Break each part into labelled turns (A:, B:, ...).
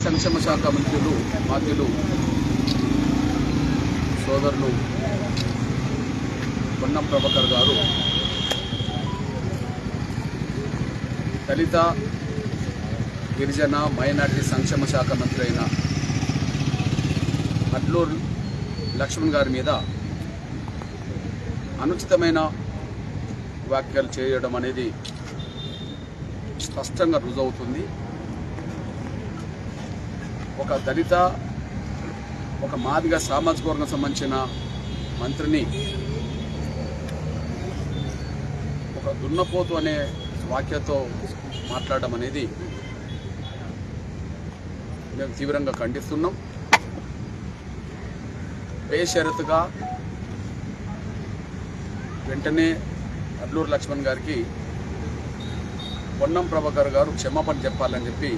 A: సంక్షేమ శాఖ మంత్రులు మాధ్యులు సోదరులు పొన్నం ప్రభాకర్ గారు దళిత గిరిజన మైనార్టీ సంక్షేమ శాఖ మంత్రి అయిన అడ్లూరు లక్ష్మణ్ గారి మీద అనుచితమైన వ్యాఖ్యలు చేయడం అనేది స్పష్టంగా రుజువుతుంది ఒక దళిత ఒక మాదిగ సామాజిక వర్గం సంబంధించిన మంత్రిని ఒక దున్నపోతు అనే వాక్యతో మాట్లాడడం అనేది మేము తీవ్రంగా ఖండిస్తున్నాం. బేషరతుగా వెంటనే అడ్లూరు లక్ష్మణ్ గారికి పొన్నం ప్రభాకర్ గారు క్షమాపణ చెప్పాలని చెప్పి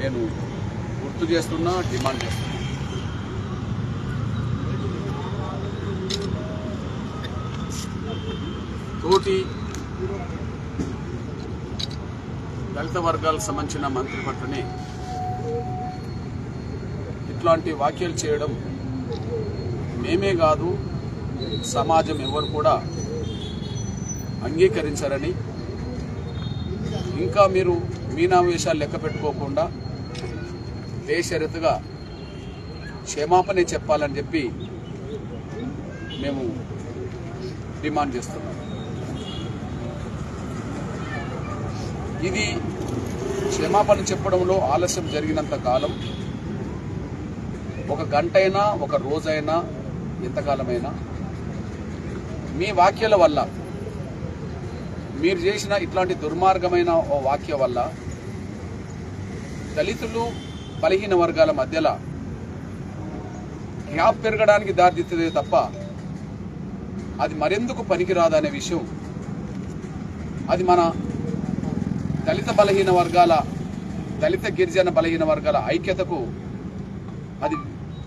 A: నేను గుర్తు చేస్తున్నా డిమాండ్ చేస్తున్నా. తోటి దళిత వర్గాలకు సంబంధించిన మంత్రి పట్లనే ఇట్లాంటి వ్యాఖ్యలు చేయడం మేమే కాదు సమాజం ఎవరు కూడా అంగీకరించారని. ఇంకా మీరు మీనావేశాలు లెక్క పెట్టుకోకుండా బేషరతుగా క్షమాపణ చెప్పాలని చెప్పి మేము డిమాండ్ చేస్తున్నాం. ఇది క్షమాపణ చెప్పడంలో ఆలస్యం జరిగినంత కాలం ఒక గంటైనా ఒక రోజైనా ఎంతకాలమైనా మీ వాక్యాల వల్ల మీరు చేసిన ఇట్లాంటి దుర్మార్గమైన ఓ వాక్య వల్ల దళితులు బలహీన వర్గాల మధ్యలో గ్యాప్ పెరగడానికి దారితీస్తుంది తప్ప అది మరెందుకు పనికిరాదనే విషయం. అది మన దళిత బలహీన వర్గాల దళిత గిరిజన బలహీన వర్గాల ఐక్యతకు అది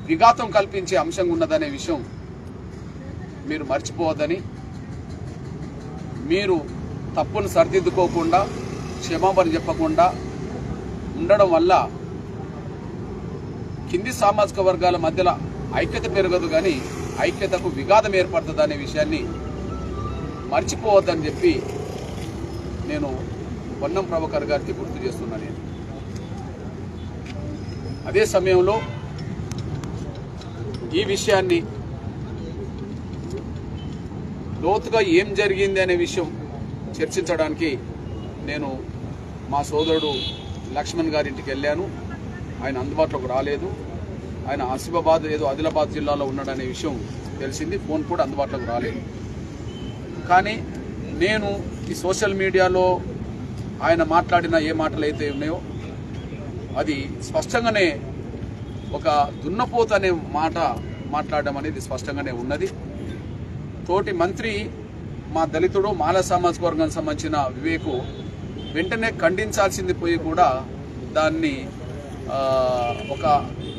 A: విఘాతం కల్పించే అంశం ఉన్నదనే విషయం మీరు మర్చిపోవద్దని మీరు తప్పును సరిదిద్దుకోకుండా క్షమాపణ చెప్పకుండా ఉండడం వల్ల కింది సామాజిక వర్గాల మధ్యలో ఐక్యత పెరగదు కానీ ఐక్యతకు విఘాతం ఏర్పడుతుంది అనే విషయాన్ని మర్చిపోవద్దని చెప్పి నేను పొన్నం ప్రభాకర్ గారికి గుర్తు చేస్తున్నాను నేను. అదే సమయంలో ఈ విషయాన్ని లోతుగా ఏం జరిగింది అనే విషయం చర్చించడానికి నేను మా సోదరుడు లక్ష్మణ్ గారింటికి వెళ్ళాను. ఆయన అందుబాటులోకి రాలేదు. ఆయన ఆసిఫాబాద్ ఏదో ఆదిలాబాద్ జిల్లాలో ఉన్నాడనే విషయం తెలిసింది. ఫోన్ కూడా అందుబాటులోకి రాలేదు. కానీ నేను ఈ సోషల్ మీడియాలో ఆయన మాట్లాడిన ఏ మాటలు అయితే ఉన్నాయో అది స్పష్టంగానే ఒక దున్నపోత అనే మాట మాట్లాడడం అనేది స్పష్టంగానే ఉన్నది. తోటి మంత్రి మా దళితుడు మాల సామాజిక వర్గానికి సంబంధించిన వివేకు వెంటనే ఖండించాల్సింది పోయి కూడా దాన్ని ఒక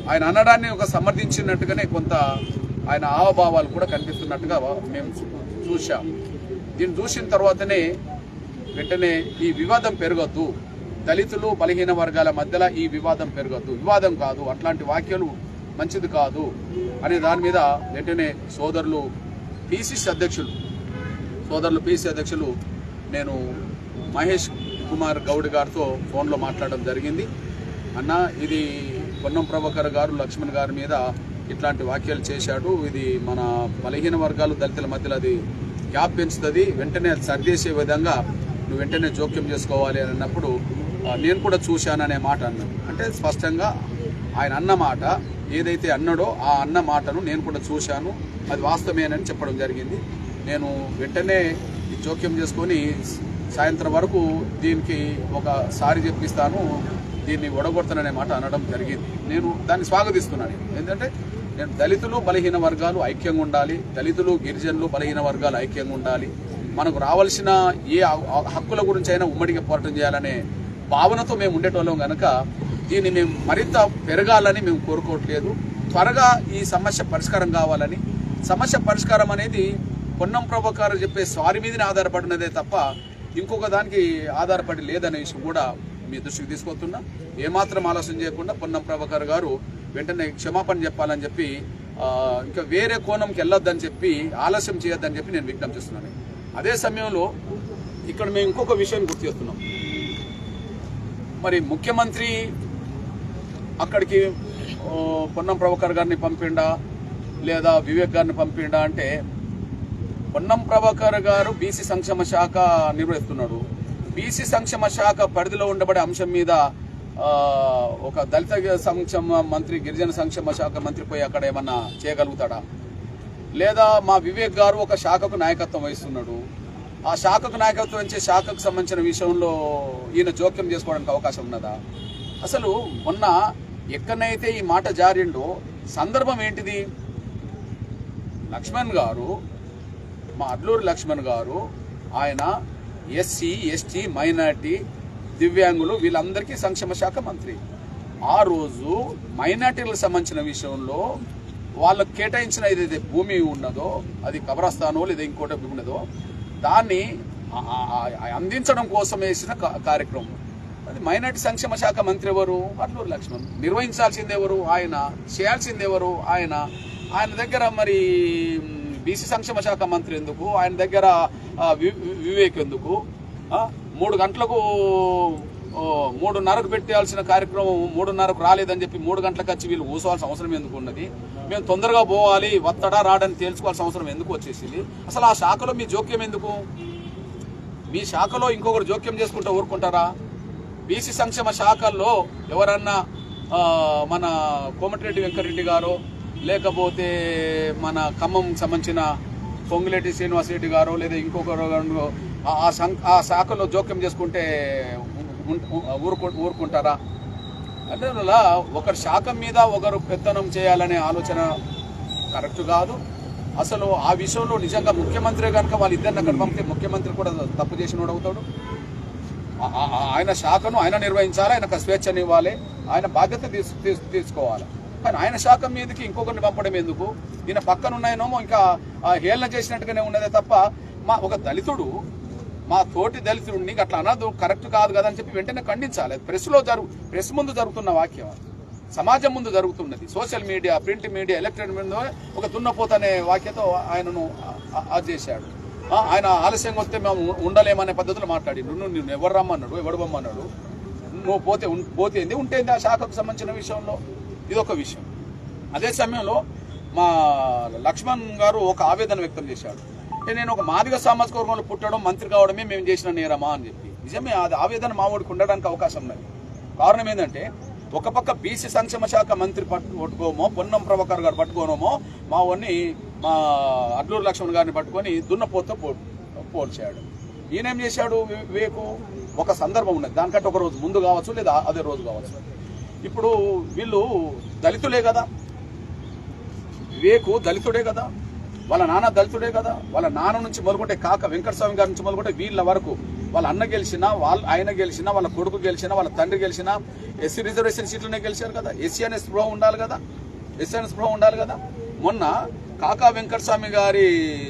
A: ఆయన అనడాన్ని ఒక సమర్థించినట్టుగానే కొంత ఆయన హావభావాలు కూడా కనిపిస్తున్నట్టుగా మేము చూ- చూశాం. దీన్ని చూసిన తర్వాతనే వెంటనే ఈ వివాదం పెరగద్దు. దళితులు బలహీన వర్గాల మధ్యలో ఈ వివాదం పెరగద్దు. వివాదం కాదు అట్లాంటి వాక్యాలు మంచిది కాదు అనే దాని మీద వెంటనే సోదరులు పిసిసి అధ్యక్షులు సోదరులు పీసీ అధ్యక్షులు నేను మహేష్ కుమార్ గౌడ్ గారితో ఫోన్లో మాట్లాడడం జరిగింది. అన్న ఇది పొన్నం ప్రభాకర్ గారు లక్ష్మణ్ గారి మీద ఇట్లాంటి వ్యాఖ్యలు చేశాడు. ఇది మన బలహీన వర్గాలు దళితుల మధ్యలో అది గ్యాప్ పెంచుతుంది. వెంటనే అది సరిచేసే విధంగా నువ్వు వెంటనే జోక్యం చేసుకోవాలి అని అన్నప్పుడు నేను కూడా చూశాననే మాట అన్నాను అంటే స్పష్టంగా ఆయన అన్న మాట ఏదైతే అన్నాడో ఆ అన్న మాటను నేను కూడా చూశాను. అది వాస్తవేనని చెప్పడం జరిగింది. నేను వెంటనే జోక్యం చేసుకొని సాయంత్రం వరకు దీనికి ఒక సారి చెప్పిస్తాను దీన్ని ఒడగొడతాననే మాట అనడం జరిగింది. నేను దాన్ని స్వాగతిస్తున్నాను. ఎందుకంటే నేను దళితులు బలహీన వర్గాలు ఐక్యంగా ఉండాలి దళితులు గిరిజనులు బలహీన వర్గాలు ఐక్యంగా ఉండాలి. మనకు రావాల్సిన ఏ హక్కుల గురించి అయినా ఉమ్మడిగా పోరాటం చేయాలనే భావనతో మేము ఉండేటోళ్ళం కనుక దీన్ని మేము మరింత పెరగాలని మేము కోరుకోవట్లేదు. త్వరగా ఈ సమస్య పరిష్కారం కావాలని సమస్య పరిష్కారం అనేది పొన్నం ప్రభాకర్ చెప్పే స్వారి మీదనే ఆధారపడినదే తప్ప ఇంకొక దానికి ఆధారపడి లేదనే విషయం కూడా మీ దృష్టికి తీసుకొస్తున్నా. ఏమాత్రం ఆలోచన చేయకుండా పొన్నం ప్రభాకర్ గారు వెంటనే క్షమాపణ చెప్పాలని చెప్పి ఇంకా వేరే కోణంకి వెళ్ళొద్దని చెప్పి ఆలస్యం చేయొద్దని చెప్పి నేను విజ్ఞప్తి చేస్తున్నాను. అదే సమయంలో ఇక్కడ మేము ఇంకొక విషయం గుర్తు చేస్తున్నాం. మరి ముఖ్యమంత్రి అక్కడికి పొన్నం ప్రభాకర్ గారిని పంపిండా? లేదా వివేక్ గారిని పంపిండా అంటే పొన్నం ప్రభాకర్ గారు బీసీ సంక్షేమ శాఖ నిర్వహిస్తున్నాడు. బీసీ సంక్షేమ శాఖ పరిధిలో ఉండబడే అంశం మీద ఒక దళిత సంక్షేమ మంత్రి గిరిజన సంక్షేమ శాఖ మంత్రి పోయి అక్కడ ఏమన్నా చేయగలుగుతాడా? లేదా మా వివేక్ గారు ఒక శాఖకు నాయకత్వం వహిస్తున్నాడు. ఆ శాఖకు నాయకత్వం వహించే శాఖకు సంబంధించిన విషయంలో ఈయన జోక్యం చేసుకోవడానికి అవకాశం ఉన్నదా? అసలు మొన్న ఎక్కడనైతే ఈ మాట జారిండో సందర్భం ఏంటిది? లక్ష్మణ్ గారు మా అడ్లూరు లక్ష్మణ్ గారు ఆయన ఎస్సీ ఎస్టీ మైనార్టీ దివ్యాంగులు వీళ్ళందరికీ సంక్షేమ శాఖ మంత్రి. ఆ రోజు మైనార్టీలకు సంబంధించిన విషయంలో వాళ్ళకు కేటాయించిన ఏదైతే భూమి ఉన్నదో అది కబరస్థానో లేదా ఇంకోటి భూమి ఉన్నదో దాన్ని అందించడం కోసం వేసిన కార్యక్రమం. అది మైనార్టీ సంక్షేమ శాఖ మంత్రి ఎవరు? అడ్లూరు లక్ష్మణ్. నిర్వహించాల్సింది ఎవరు? ఆయన. చేయాల్సింది ఎవరు? ఆయన. ఆయన దగ్గర మరి బీసీ సంక్షేమ శాఖ మంత్రి ఎందుకు? ఆయన దగ్గర వి- వివేక్ ఎందుకు? మూడు గంటలకు మూడున్నరకు పెట్టాల్సిన కార్యక్రమం మూడున్నరకు రాలేదని చెప్పి మూడు గంటలకు వచ్చి వీళ్ళు కూసోవాల్సిన అవసరం ఎందుకు ఉన్నది? మేము తొందరగా పోవాలి వత్తడా రాడని తేల్చుకోవాల్సిన అవసరం ఎందుకు వచ్చేసింది? అసలు ఆ శాఖలో మీ జోక్యం ఎందుకు? మీ శాఖలో ఇంకొకరు జోక్యం చేసుకుంటూ ఊరుకుంటారా? బీసీ సంక్షేమ శాఖల్లో ఎవరన్నా మన కోమటిరెడ్డి వెంకరెడ్డి గారు లేకపోతే మన ఖమ్మం సంబంధించిన పొంగులేటి శ్రీనివాసరెడ్డి గారు లేదా ఇంకొకరు గారు ఆ- సం- ఆ శాఖలో జోక్యం చేసుకుంటే ఊరుకు ఊరుకుంటారా? అందువల్ల ఒకరి శాఖ మీద ఒకరు పెత్తనం చేయాలనే ఆలోచన కరెక్ట్ కాదు. అసలు ఆ విషయంలో నిజంగా ముఖ్యమంత్రి కనుక వాళ్ళిద్దరిని అక్కడ పంపితే ముఖ్యమంత్రి కూడా తప్పు చేసినోడు అవుతాడు. ఆయన శాఖను ఆయన నిర్వహించాలి ఆయనకు స్వేచ్ఛనివ్వాలి ఆయన బాధ్యత తీసు- తీసుకోవాలి. కానీ ఆయన శాఖ మీదకి ఇంకొకరిని పంపడం ఎందుకు? ఈయన పక్కన ఉన్నాయనేమో ఇంకా హేళన చేసినట్టుగానే ఉన్నదే తప్ప మా ఒక దళితుడు మా తోటి దళితుడిని అట్లా అనదు కరెక్ట్ కాదు కదా అని చెప్పి వెంటనే ఖండించాలి. ప్రెస్లో జరుగు ప్రెస్ ముందు జరుగుతున్న వాక్యం సమాజం ముందు జరుగుతున్నది. Social media print media electronic media ఒక దున్నపోతనే వాక్యతో ఆయనను అది చేశాడు. ఆయన ఆలస్యంగా వస్తే మేము ఉండలేమనే పద్ధతిలో మాట్లాడి నువ్వు నువ్వు ఎవరు రమ్మన్నాడు? ఎవడు రమ్మన్నాడు నువ్వు పోతే పోతేంది ఉంటేంది ఆ శాఖకు సంబంధించిన విషయంలో? ఇదొక విషయం. అదే సమయంలో మా లక్ష్మణ్ గారు ఒక ఆవేదన వ్యక్తం చేశాడు. అంటే నేను ఒక మాదిగ సామాజిక వర్గంలో పుట్టడం మంత్రి కావడమే మేము చేసిన నేరమా అని చెప్పి. నిజమే అది ఆవేదన మావాడికి ఉండడానికి అవకాశం ఉన్నది. కారణం ఏంటంటే ఒక పక్క బీసీ సంక్షేమ శాఖ మంత్రి పట్టు పట్టుకోమో పొన్నం ప్రభాకర్ గారు పట్టుకోనోమో మా వాడిని మా అడ్లూరు లక్ష్మణ్ గారిని పట్టుకొని దున్నపోతో పో పోల్చాడు. ఈయనేం చేశాడు వేకు వివేకు? ఒక సందర్భం ఉన్నది. దానికంటే ఒక రోజు ముందు కావచ్చు లేదా అదే రోజు కావచ్చు. ఇప్పుడు వీళ్ళు దళితులే కదా. వివేకు దళితుడే కదా. వాళ్ళ నాన్న దళితుడే కదా. వాళ్ళ నాన్న నుంచి మొదలుకుంటే కాక వెంకటస్వామి గారి నుంచి మొదలుకుంటే వీళ్ళ వరకు వాళ్ళ అన్న గెలిచినా వాళ్ళ ఆయన గెలిచినా వాళ్ళ కొడుకు గెలిచినా వాళ్ళ తండ్రి గెలిచినా ఎస్సీ రిజర్వేషన్ సీట్లనే గెలిచారు కదా. ఎస్సీ అనే స్పృహ ఉండాలి కదా. ఎస్సీ అనే స్పృహ ఉండాలి కదా. మొన్న కాకా వెంకటస్వామి గారి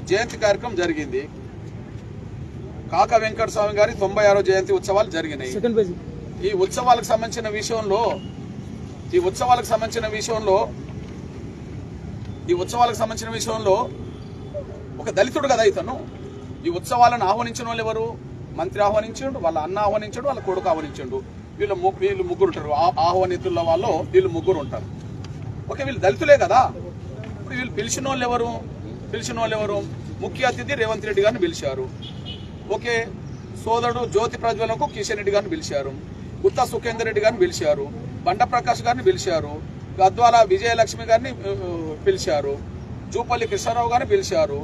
A: జయంతి కార్యక్రమం జరిగింది. కాకా వెంకటస్వామి గారి తొంభై ఆరో జయంతి ఉత్సవాలు జరిగినాయి. ఈ ఉత్సవాలకు సంబంధించిన విషయంలో ఈ ఉత్సవాలకు సంబంధించిన విషయంలో ఈ ఉత్సవాలకు సంబంధించిన విషయంలో ఒక దళితుడు కదా ఇతను. ఈ ఉత్సవాలను ఆహ్వానించిన వాళ్ళు ఎవరు? మంత్రి ఆహ్వానించాడు వాళ్ళ అన్న ఆహ్వానించాడు వాళ్ళ కొడుకు ఆహ్వానించాడు. వీళ్ళు వీళ్ళు ముగ్గురు ఉంటారు. ఆ- ఆహ్వానితుల వాళ్ళు వీళ్ళు ముగ్గురు ఉంటారు. ఓకే వీళ్ళు దళితులే కదా. ఇప్పుడు వీళ్ళు పిలిచిన వాళ్ళు ఎవరు? పిలిచిన వాళ్ళు ఎవరు? ముఖ్య అతిథి రేవంత్ రెడ్డి గారిని పిలిచారు. ఓకే సోదరుడు జ్యోతి ప్రజ్వలకు కిషన్ రెడ్డి గారిని పిలిచారు. గుత్తా సుఖేందర్ రెడ్డి గారిని పిలిచారు. బండ ప్రకాష్ గారిని పిలిచారు. గద్వాల విజయలక్ష్మి గారిని పిలిచారు. జూపల్లి కృష్ణారావు గారిని పిలిచారు.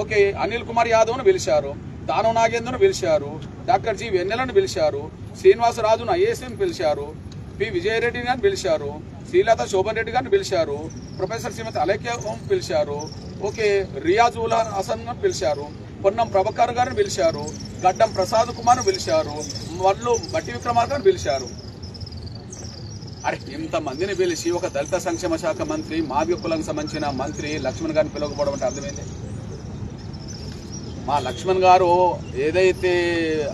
A: ఓకే అనిల్ కుమార్ యాదవ్ను పిలిచారు. దానవ్ నాగేంద్రను పిలిచారు. డాక్టర్ జి వెన్నెలను పిలిచారు. శ్రీనివాసరాజును ఐఏఎస్ని పిలిచారు. పి విజయరెడ్డి గారిని పిలిచారు. శ్రీలత శోభన్ రెడ్డి గారిని పిలిచారు. ప్రొఫెసర్ శ్రీమతి అలేఖ్య పిలిచారు. ఓకే రియాజ్ ఉలా హసన్ గారిని పిలిచారు. పొన్నం ప్రభాకర్ గారిని పిలిచారు. గడ్డం ప్రసాద్ కుమార్ను పిలిచారు. వడ్లు బట్టి విక్రమార్ గారిని పిలిచారు. అరే ఇంతమందిని పిలిచి ఒక దళిత సంక్షేమ శాఖ మంత్రి మాదిగ కులానికి సంబంధించిన మంత్రి లక్ష్మణ్ గారిని పిలవకపోవడం అంటే అర్థమైంది. మా లక్ష్మణ్ గారు ఏదైతే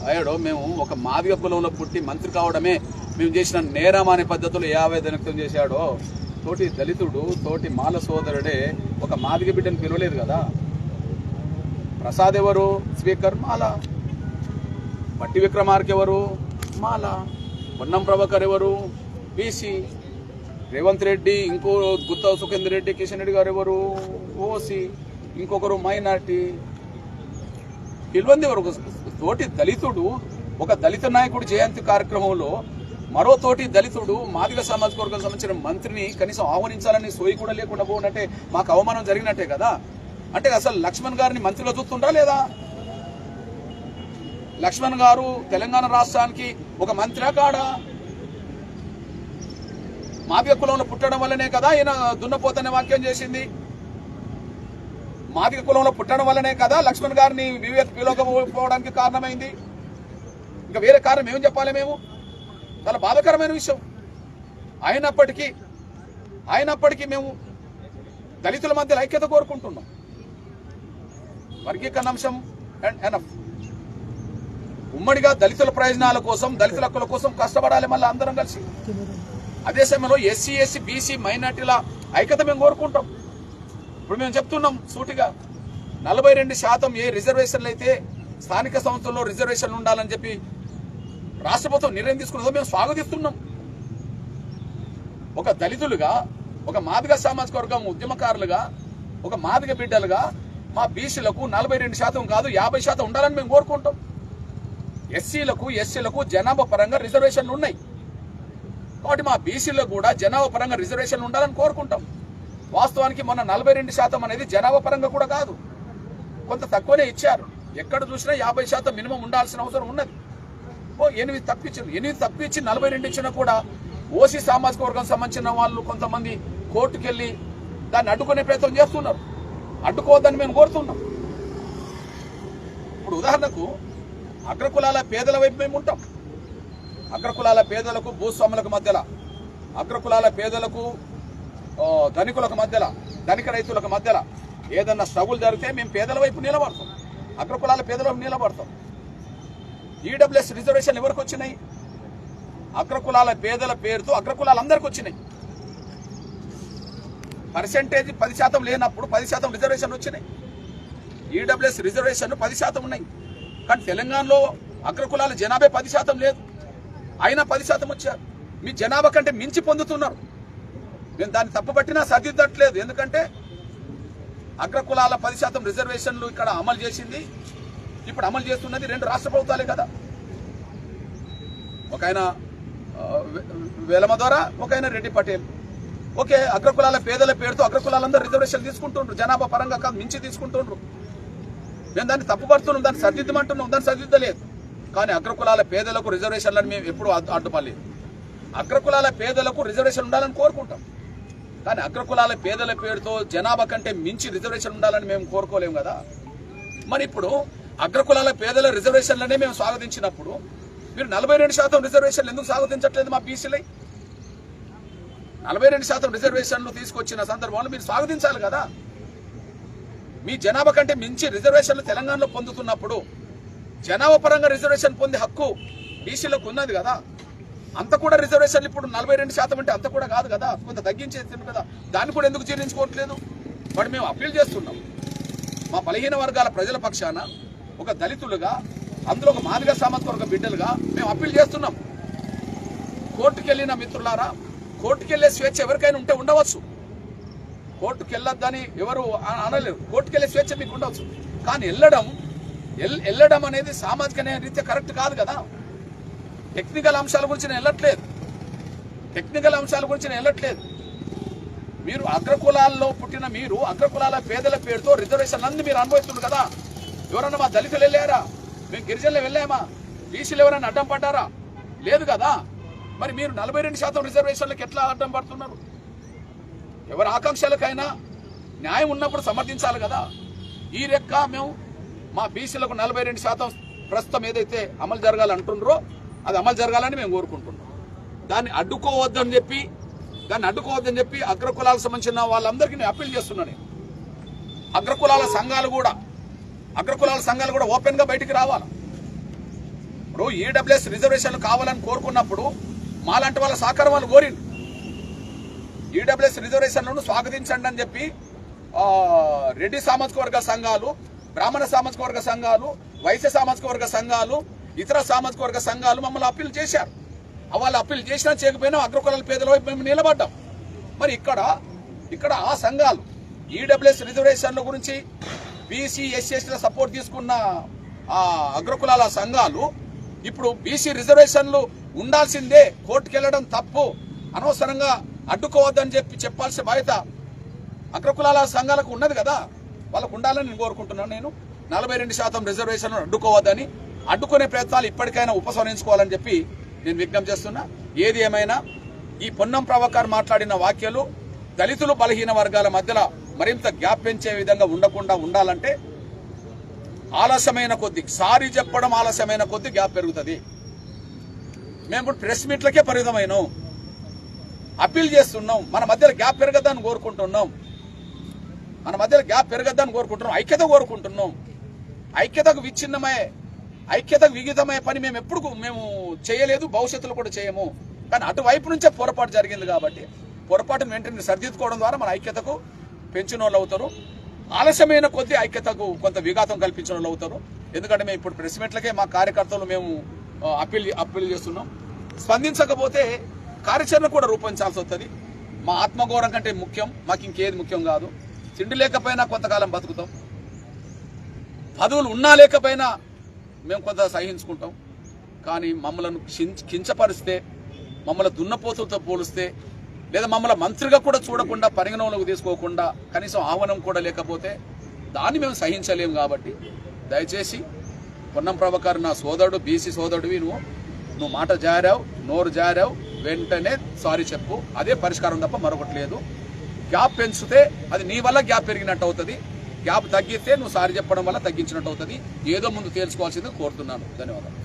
A: అయ్యాడో మేము ఒక మాదిగ కులంలో పుట్టి మంత్రి కావడమే మేము చేసిన నేరం అనే పద్ధతిలో ఏ దినక్తం వ్యక్తం చేశాడో తోటి దళితుడు తోటి మాల సోదరుడే ఒక మాదిగ బిడ్డను పిలవలేదు కదా. ప్రసాద్ ఎవరు? స్పీకర్ మాల. పట్టి విక్రమార్క్ ఎవరు? మాల. పొన్నం ప్రభాకర్ ఎవరు? బీసీ రేవంత్ రెడ్డి ఇంకో గుత్తా సుఖేందర్ రెడ్డి కిషన్ రెడ్డి గారు ఎవరు? ఓసీ ఇంకొకరు మైనార్టీ. పిలువంది ఎవరు? తోటి దళితుడు ఒక దళిత నాయకుడు జయంతి కార్యక్రమంలో మరో తోటి దళితుడు మాదిగ సామాజిక వర్గం సంబంధించిన మంత్రిని కనీసం ఆహ్వానించాలని సోయి కూడా లేకుండా పోనంటే మాకు అవమానం జరిగినట్టే కదా? అంటే అసలు లక్ష్మణ్ గారిని మంత్రిలో చూస్తుండ్రా లేదా? లక్ష్మణ్ గారు తెలంగాణ రాష్ట్రానికి ఒక మంత్రి కాడా? మాదిగ కులంలో పుట్టడం వల్లనే కదా ఈయన దున్నపోతనే వాక్యం చేసింది. మాదిగ కులంలో పుట్టడం వల్లనే కదా లక్ష్మణ్ గారిని వివేక్ పోవడానికి కారణమైంది. ఇంకా వేరే కారణం ఏం చెప్పాలి మేము? చాలా బాధకరమైన విషయం. అయినప్పటికీ అయినప్పటికీ మేము దళితుల మధ్య ఐక్యత కోరుకుంటున్నాం. వర్గీకరణ అంశం అండ్ ఎనఫ్ ఉమ్మడిగా దళితుల ప్రయోజనాల కోసం దళితుల హక్కుల కోసం కష్టపడాలి మళ్ళీ అందరం కలిసి. అదే సమయంలో ఎస్సీ ఎస్సీ బీసీ మైనార్టీల ఐక్యత మేము కోరుకుంటాం. ఇప్పుడు మేము చెప్తున్నాం సూటిగా నలభై రెండు శాతం ఏ రిజర్వేషన్లు అయితే స్థానిక సంస్థల్లో రిజర్వేషన్లు ఉండాలని చెప్పి రాష్ట్ర ప్రభుత్వం నిర్ణయం తీసుకున్నదో మేము స్వాగతిస్తున్నాం. ఒక దళితులుగా ఒక మాదిగ సామాజిక వర్గం ఉద్యమకారులుగా ఒక మాదిగ బిడ్డలుగా మా బీసీలకు నలభై రెండు శాతం కాదు యాభై శాతం ఉండాలని మేము కోరుకుంటాం. ఎస్సీలకు ఎస్సీలకు జనాభా పరంగా రిజర్వేషన్లు ఉన్నాయి. కాబట్టి మా బీసీలో కూడా జనాభా పరంగా రిజర్వేషన్లు ఉండాలని కోరుకుంటాం. వాస్తవానికి మొన్న నలభై రెండు శాతం అనేది జనాభా పరంగా కూడా కాదు. కొంత తక్కువనే ఇచ్చారు. ఎక్కడ చూసినా యాభై శాతం మినిమం ఉండాల్సిన అవసరం ఉన్నది. ఓ ఎనిమిది తక్కువ ఇచ్చారు ఎనిమిది తక్కువ ఇచ్చి నలభై రెండు ఇచ్చినా కూడా ఓసీ సామాజిక వర్గం సంబంధించిన వాళ్ళు కొంతమంది కోర్టుకెళ్ళి దాన్ని అడ్డుకునే ప్రయత్నం చేస్తున్నారు. అడ్డుకోవద్దని మేము కోరుతున్నాం. ఇప్పుడు ఉదాహరణకు అగ్రకులాల పేదల వైపు మేము ఉంటాం. అగ్రకులాల పేదలకు భూస్వాములకు మధ్యలో అగ్రకులాల పేదలకు ధనికులకు మధ్యలో ధనిక రైతులకు మధ్యలో ఏదన్నా స్ట్రగుల్ జరిగితే మేము పేదల వైపు నిలబడతాం. అగ్రకులాల పేదల వైపు నిలబడతాం. ఈడబ్ల్యూఎస్ రిజర్వేషన్ ఎవరికి వచ్చినాయి? అగ్రకులాల పేదల పేరుతో అగ్రకులాలు అందరికి వచ్చినాయి. పర్సెంటేజ్ పది శాతం లేనప్పుడు పది శాతం రిజర్వేషన్ వచ్చినాయి. ఈడబ్ల్యూఎస్ రిజర్వేషన్ పది శాతం ఉన్నాయి. కానీ తెలంగాణలో అగ్రకులాల జనాభా పది శాతం లేదు. అయినా పది శాతం వచ్చారు. మీ జనాభా కంటే మించి పొందుతున్నారు. మేము దాన్ని తప్పుపట్టినా సర్దిద్దట్లేదు. ఎందుకంటే అగ్రకులాల పది శాతం రిజర్వేషన్లు ఇక్కడ అమలు చేసింది. ఇప్పుడు అమలు చేస్తున్నది రెండు రాష్ట్ర ప్రభుత్వాలే కదా. ఒక ఆయన వేలమ ద్వారా ఒక ఆయన రెడ్డి పటేల్. ఓకే అగ్రకులాల పేదల పేరుతో అగ్రకులాలందరూ రిజర్వేషన్ తీసుకుంటుండ్రు. జనాభా పరంగా కాదు మించి తీసుకుంటుండ్రు. మేము దాన్ని తప్పుపడుతున్నాం దాన్ని సరిదిద్దమంటున్నాం దాన్ని సరిదిద్దలేదు. కానీ అగ్రకులాల పేదలకు రిజర్వేషన్లను మేము ఎప్పుడు అడ్డుపడలేదు. అగ్రకులాల పేదలకు రిజర్వేషన్ ఉండాలని కోరుకుంటాం. కానీ అగ్రకులాల పేదల పేరుతో జనాభా కంటే మించి రిజర్వేషన్ ఉండాలని మేము కోరుకోలేము కదా. మరి ఇప్పుడు అగ్రకులాల పేదల రిజర్వేషన్లనే మేము స్వాగతించినప్పుడు మీరు నలభై రెండు శాతం రిజర్వేషన్లు ఎందుకు స్వాగతించట్లేదు మా బీసీలై? నలభై రెండు శాతం రిజర్వేషన్లు తీసుకొచ్చిన సందర్భంలో మీరు స్వాగతించాలి కదా. మీ జనాభా కంటే మించి రిజర్వేషన్లు తెలంగాణలో పొందుతున్నప్పుడు జనాభా పరంగా రిజర్వేషన్ పొందే హక్కు బీసీలకు ఉన్నది కదా. అంత కూడా రిజర్వేషన్లు ఇప్పుడు నలభై రెండు శాతం అంటే అంత కూడా కాదు కదా. కొంత తగ్గించేస్తుంది కదా. దాన్ని కూడా ఎందుకు జీర్ణించుకోవట్లేదు? వాడు మేము అప్పీల్ చేస్తున్నాం. మా బలహీన వర్గాల ప్రజల పక్షాన ఒక దళితులుగా అందులో ఒక మాదిగ సామర్థ్య వర్గ బిడ్డలుగా మేము అప్పీల్ చేస్తున్నాం. కోర్టుకు వెళ్ళిన మిత్రులారా కోర్టుకు వెళ్ళే స్వేచ్ఛ ఎవరికైనా ఉంటే ఉండవచ్చు. కోర్టుకు వెళ్ళొద్దని ఎవరు అనలేరు కోర్టుకు వెళ్ళే స్వేచ్ఛ మీకు ఉండవచ్చు. కానీ వెళ్ళడం వెళ్ళడం అనేది సామాజిక న్యాయ రీత్యా కరెక్ట్ కాదు కదా. టెక్నికల్ అంశాల గురించి నేను వెళ్ళట్లేదు టెక్నికల్ అంశాల గురించి నేను వెళ్ళట్లేదు మీరు అగ్రకులాల్లో పుట్టిన మీరు అగ్రకులాల పేదల పేరుతో రిజర్వేషన్ అన్ని మీరు అనుభవిస్తున్నారు కదా. ఎవరన్నా మా దళితులు వెళ్ళారా? మేము గిరిజనులు వెళ్ళామా? బీసీలు ఎవరైనా అడ్డం పడ్డారా? లేదు కదా. మరి మీరు నలభై రెండు శాతం రిజర్వేషన్లకు ఎట్లా అడ్డం పడుతున్నారు? ఎవరి ఆకాంక్షలకైనా న్యాయం ఉన్నప్పుడు సమర్థించాలి కదా. ఈ రెక్క మేము మా బీసీలకు నలభై రెండు శాతం ప్రస్తుతం ఏదైతే అమలు జరగాలంటుండ్రో అది అమలు జరగాలని మేము కోరుకుంటున్నాం. దాన్ని అడ్డుకోవద్దని చెప్పి దాన్ని అడ్డుకోవద్దని చెప్పి అగ్రకులాలకు సంబంధించిన వాళ్ళందరికీ నేను అప్పీల్ చేస్తున్నాను నేను. అగ్రకులాల సంఘాలు కూడా అగ్రకులాల సంఘాలు కూడా ఓపెన్గా బయటికి రావాలి. ఇప్పుడు ఈడబ్ల్యూఎస్ రిజర్వేషన్లు కావాలని కోరుకున్నప్పుడు మాలాంటి వాళ్ళ సహకారం వాళ్ళు కోరిండు ఈడబ్ల్యూఎస్ రిజర్వేషన్లను స్వాగతించండి అని చెప్పి రెడ్డి సామాజిక వర్గ సంఘాలు బ్రాహ్మణ సామాజిక వర్గ సంఘాలు వైశ్య సామాజిక వర్గ సంఘాలు ఇతర సామాజిక వర్గ సంఘాలు మమ్మల్ని అప్పీల్ చేశారు. వాళ్ళు అప్పీల్ చేసినా చేయకపోయినా అగ్రకులాల పేదల వైపు మేము నిలబడ్డాం. మరి ఇక్కడ ఇక్కడ ఆ సంఘాలు ఈడబ్ల్యూఎస్ రిజర్వేషన్ల గురించి బీసీ ఎస్సీఎస్టీల సపోర్ట్ తీసుకున్న ఆ అగ్రకులాల సంఘాలు ఇప్పుడు బీసీ రిజర్వేషన్లు ఉండాల్సిందే కోర్టుకెళ్ళడం తప్పు అనవసరంగా అడ్డుకోవద్దని చెప్పి చెప్పాల్సిన బాధ్యత అగ్రకులాల సంఘాలకు ఉన్నది కదా. వాళ్ళకు ఉండాలని నేను కోరుకుంటున్నాను. నేను నలభై రెండు శాతం రిజర్వేషన్లను అడ్డుకోవద్దని అడ్డుకునే ప్రయత్నాలు ఇప్పటికైనా ఉపసంహరించుకోవాలని చెప్పి నేను విజ్ఞప్తి చేస్తున్నా. ఏది ఏమైనా ఈ పొన్నం ప్రభాకర్ మాట్లాడిన వాక్యాలు దళితులు బలహీన వర్గాల మధ్యలో మరింత గ్యాప్ పెంచే విధంగా ఉండకుండా ఉండాలంటే ఆలస్యమైన కొద్ది సారీ చెప్పడం ఆలస్యమైన కొద్ది గ్యాప్ పెరుగుతుంది. మేము ఇప్పుడు ప్రెస్ మీట్లకే పరిమితమైనాం. అప్పీల్ చేస్తున్నాం. మన మధ్యలో గ్యాప్ పెరగదని కోరుకుంటున్నాం. మన మధ్యలో గ్యాప్ పెరగద్దని కోరుకుంటున్నాం. ఐక్యత కోరుకుంటున్నాం. ఐక్యతకు విచ్ఛిన్నమై ఐక్యతకు విగితమయ్యే పని మేము ఎప్పుడు మేము చేయలేదు భవిష్యత్తులో కూడా చేయము. కానీ అటువైపు నుంచే పొరపాటు జరిగింది కాబట్టి పొరపాటును వెంటనే సరిదిద్దుకోవడం ద్వారా మన ఐక్యతకు పెంచిన వాళ్ళు అవుతారు. ఆలస్యమైన కొద్దీ ఐక్యతకు కొంత విఘాతం కల్పించిన వాళ్ళు అవుతారు. ఎందుకంటే మేము ఇప్పుడు ప్రెస్ మీట్లకే మా కార్యకర్తలు మేము అప్పీల్ అప్పీల్ చేస్తున్నాం. స్పందించకపోతే కార్యాచరణ కూడా రూపొందించాల్సి వస్తుంది మా ఆత్మగౌరవం కంటే ముఖ్యం మాకు ఇంకేది ముఖ్యం కాదు. తిండి లేకపోయినా కొంతకాలం బతుకుతాం. పదవులు ఉన్నా లేకపోయినా మేము కొంత సహించుకుంటాం. కానీ మమ్మలను కించపరిస్తే మమ్మల్ని దున్నపోతులతో పోలిస్తే లేదా మమ్మల్ని మంత్రిగా కూడా చూడకుండా పరిగణలోకి తీసుకోకుండా కనీసం ఆహ్వానం కూడా లేకపోతే దాన్ని మేము సహించలేము కాబట్టి దయచేసి పొన్నం ప్రభాకర్ నా సోదరుడు బీసీ సోదరుడివి నువ్వు నువ్వు మాట జారావు నోరు జారావు వెంటనే సారీ చెప్పు. అదే పరిష్కారం తప్ప మరొకటి లేదు. గ్యాప్ పెంచితే అది నీ వల్ల గ్యాప్ పెరిగినట్టు అవుతుంది. గ్యాప్ తగ్గితే నువ్వు సారి చెప్పడం వల్ల తగ్గించినట్టు అవుతుంది. ఏదో ముందు తేల్చుకోవాల్సింది కోరుతున్నాను. ధన్యవాదాలు.